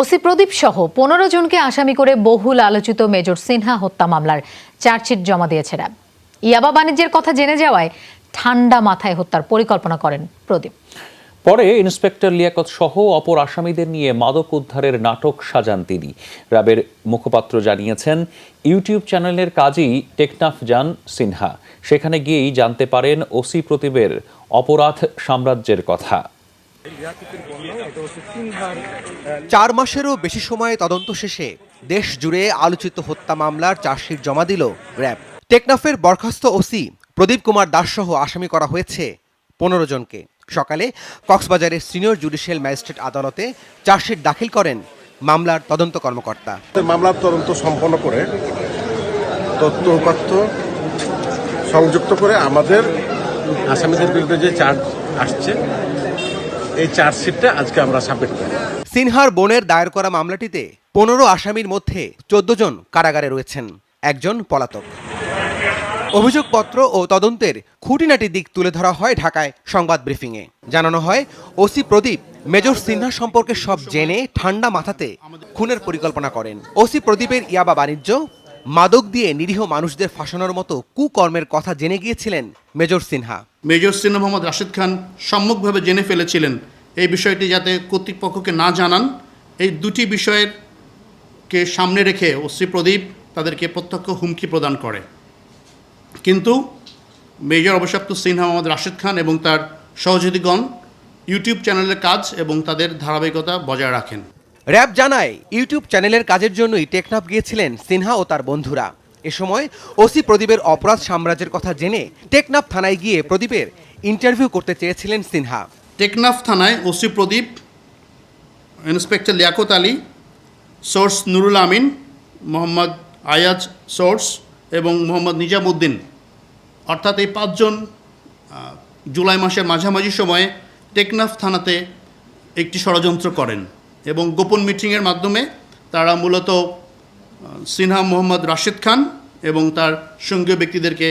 OC প্রদীপ সহ পনেরো জনকে আসামি করে বহুল আলোচিত মেজর সিনহা হত্যা মামলার চার্জশিট জমা দিয়েছে র্যাব। ইয়াবা বাণিজ্যের কথা জেনে যাওয়ায় ঠান্ডা মাথায় হত্যার পরিকল্পনা করেন প্রদীপ। পরে ইন্সপেক্টর লিয়াকত সহ অপর আসামিদের নিয়ে মাদক উদ্ধারের নাটক সাজান তিনি। র্যাবের মুখপাত্র জানিয়েছেন, ইউটিউব চ্যানেলের কাজই টেকনাফ যান সিনহা। সেখানে গিয়েই জানতে পারেন ওসি প্রতিবের অপরাধ সাম্রাজ্যের কথা। চার মাসেরও বেশি সময় তদন্ত শেষে দেশ জুড়ে আলোচিত হত্যা মামলার চার্জশিট জমা দিল র্যাব টেকনাফের বরখাস্ত ওসি প্রদীপ কুমার দাস সহ আসামি করা হয়েছে পনেরো জনকে। সকালে কক্সবাজারের সিনিয়র জুডিশিয়াল ম্যাজিস্ট্রেট আদালতে চার্জশিট দাখিল করেন মামলার তদন্ত কর্মকর্তা। মামলার তদন্ত সম্পন্ন করে তথ্য উপাত্ত সংযুক্ত করে আমাদের আসামিদের বিরুদ্ধে যে চার্জ আসছে এই চার্জশিটটা আজকে আমরা সাবমিট করি সিনহার বোনের দায়ের করা মামলাটিতে পনেরো আসামির মধ্যে চোদ্দ জন কারাগারে রয়েছেন, একজন পলাতক। অভিযোগপত্র ও তদন্তের খুঁটিনাটি দিক তুলে ধরা হয় ঢাকায় সংবাদ ব্রিফিংয়ে। জানানো হয়, ওসি প্রদীপ, মেজর সিনহা সম্পর্কে সব জেনে ঠান্ডা মাথাতে খুনের পরিকল্পনা করেন। ওসি প্রদীপের ইয়াবা বাণিজ্য মাদক দিয়ে নিরীহ মানুষদের ফাঁসানোর মতো কুকর্মের কথা জেনে গিয়েছিলেন মেজর সিনহা। মেজর সিনা মোহাম্মদ রাশিদ খান সম্মুখভাবে জেনে ফেলেছিলেন এই বিষয়টি যাতে কর্তৃপক্ষকে না জানান। এই দুটি বিষয়ের কে সামনে রেখে ওসি প্রদীপ তাদেরকে প্রত্যক্ষ হুমকি প্রদান করে। কিন্তু মেজর অবসপ্ত সিনহা মোহাম্মদ রাশিদ খান এবং তার সহযোগীগণ ইউটিউব চ্যানেলের কাজ এবং তাদের ধারাবাহিকতা বজায় রাখেন। র্যাব জানায়, ইউটিউব চ্যানেলের কাজের জন্যই টেকনাফ গিয়েছিলেন সিনহা ও তার বন্ধুরা। এ সময় ওসি প্রদীপের অপরাধ সাম্রাজ্যের কথা জেনে টেকনাফ থানায় গিয়ে প্রদীপের ইন্টারভিউ করতে চেয়েছিলেন সিনহা। টেকনাফ থানায় OC Pradeep, inspector Liaquat Ali, source Nurul Amin, Mohammad Ayaz source এবং মোহাম্মদ নিজামুদ্দিন। অর্থাৎ এই পাঁচজন জুলাই মাসের মাঝামাঝি সময়ে টেকনাফ থানাতে একটি ষড়যন্ত্র করেন। এবং গোপন মিটিংয়ের মাধ্যমে তারা মূলত সিনহা মোহাম্মদ রাশেদ খান এবং তার সঙ্গীয় ব্যক্তিদেরকে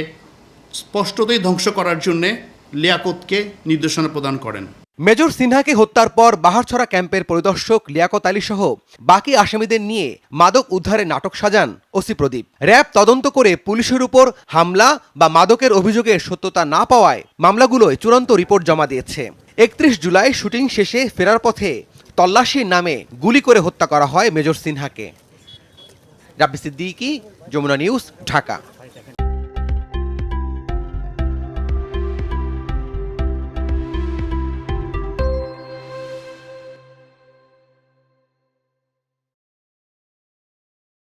স্পষ্টতই ধ্বংস করার জন্যে লিয়াকতকে নির্দেশনা প্রদান করেন। মেজর সিনহাকে হত্যার পর বাহারছড়া ক্যাম্পের পরিদর্শক লিয়াকত আলী সহ বাকি আসামিদের নিয়ে মাদক উদ্ধারে নাটক সাজান ওসি প্রদীপ। র্যাব তদন্ত করে পুলিশের উপর হামলা বা মাদকের অভিযোগের সত্যতা না পাওয়ায় মামলাগুলোয় চূড়ান্ত রিপোর্ট জমা দিয়েছে। একত্রিশ জুলাই শুটিং শেষে ফেরার পথে তল্লাশির নামে গুলি করে হত্যা করা হয় মেজর সিনহাকে। রাব্বি সিদ্দিকি যমুনা নিউজ ঢাকা।